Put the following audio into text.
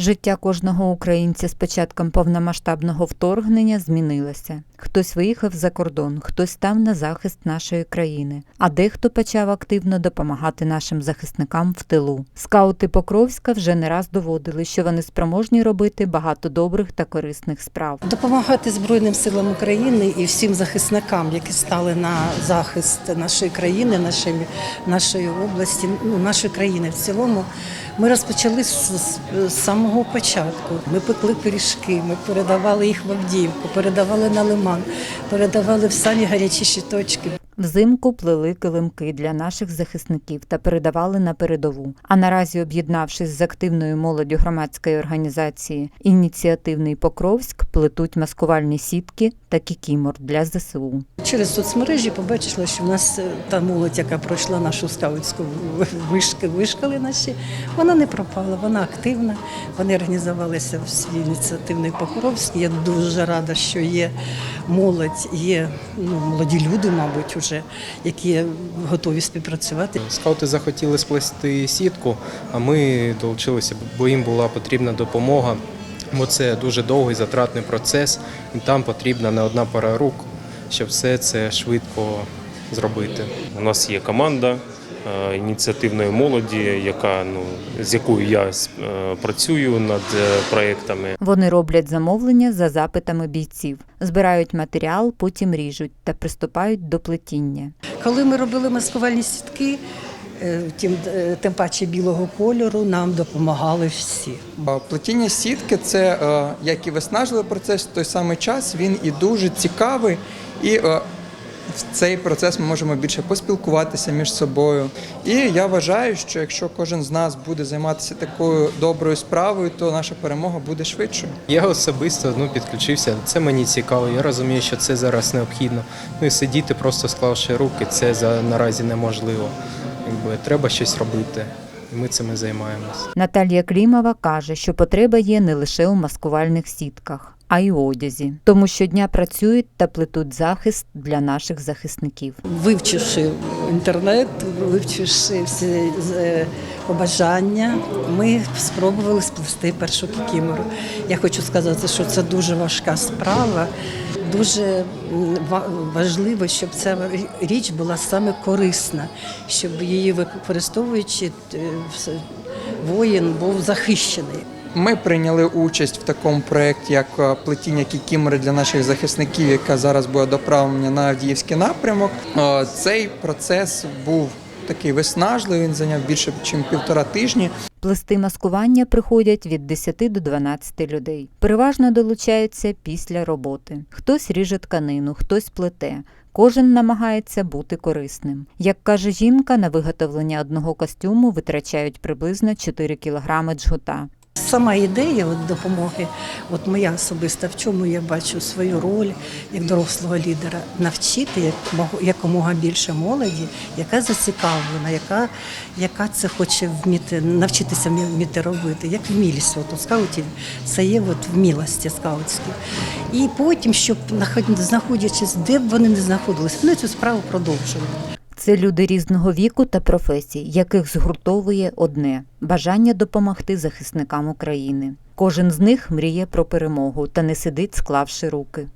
Життя кожного українця з початком повномасштабного вторгнення змінилося. Хтось виїхав за кордон, хтось став на захист нашої країни, а дехто почав активно допомагати нашим захисникам в тилу. Скаути Покровська вже не раз доводили, що вони спроможні робити багато добрих та корисних справ. Допомагати Збройним силам України і всім захисникам, які стали на захист нашої країни, нашої, нашої області, ну, нашої країни в цілому. Ми розпочали з, самого початку. Ми пекли пиріжки, ми передавали їх в Авдіївку, передавали на Лиман, передавали в самі гарячіші точки. Взимку плели килимки для наших захисників та передавали на передову. А наразі, об'єднавшись з активною молоддю громадської організації Ініціативний Покровськ, плетуть маскувальні сітки та кікімор для ЗСУ. Через соцмережі побачила, що в нас е, та молодь, яка пройшла нашу скаутську вишки, вишкали наші, вона не пропала, вона активна. Вони організувалися в свій ініціативний Покровськ. Я дуже рада, що є молодь, є ну, молоді люди, мабуть, уже, які готові співпрацювати. Скаути захотіли сплести сітку, а ми долучилися, бо їм була потрібна допомога. Бо це дуже довгий затратний процес, і там потрібна не одна пара рук, щоб все це швидко зробити. У нас є команда ініціативної молоді, яка ну з якою я е, працюю над е, проектами. Вони роблять замовлення за запитами бійців, збирають матеріал, потім ріжуть та приступають до плетіння. Коли ми робили маскувальні сітки, е, тим, е, тим паче білого кольору, нам допомагали всі. Плетіння сітки це е, як і виснажливий процес, в той самий час він і дуже цікавий. І е, в цей процес ми можемо більше поспілкуватися між собою. І я вважаю, що якщо кожен з нас буде займатися такою доброю справою, то наша перемога буде швидшою. Я особисто ну, підключився. Це мені цікаво. Я розумію, що це зараз необхідно. Ну і сидіти, просто склавши руки, це за наразі неможливо. Якби треба щось робити. І ми цим і займаємося. Наталія Клімова каже, що потреба є не лише у маскувальних сітках, а й одязі. Тому щодня працюють та плетуть захист для наших захисників. Вивчивши інтернет, вивчивши всі е, побажання, ми спробували сплести першу кікімору. Я хочу сказати, що це дуже важка справа. Дуже важливо, щоб ця річ була саме корисна, щоб її використовуючи, е, воїн був захищений. Ми прийняли участь в такому проєкті, як е, плетіння кікімори для наших захисників, яка зараз буде доправлена на Авдіївський напрямок. Е, Цей процес був такий виснажливий, він зайняв більше, ніж півтора тижні. Плести маскування приходять від 10 до 12 людей. Переважно долучаються після роботи. Хтось ріже тканину, хтось плете. Кожен намагається бути корисним. Як каже жінка, на виготовлення одного костюму витрачають приблизно 4 кілограми джгута. Сама ідея от допомоги, от моя особиста, в чому я бачу свою роль як дорослого лідера, навчити якомога, більше молоді, яка зацікавлена, яка, яка це хоче вміти, навчитися вміти робити, як вмілість от, у скаутів, це є от вмілості скаутські. І потім, щоб знаходячись, де б вони не знаходилися, вони цю справу продовжують. Це люди різного віку та професій, яких згуртовує одне бажання допомогти захисникам України. Кожен з них мріє про перемогу та не сидить, склавши руки.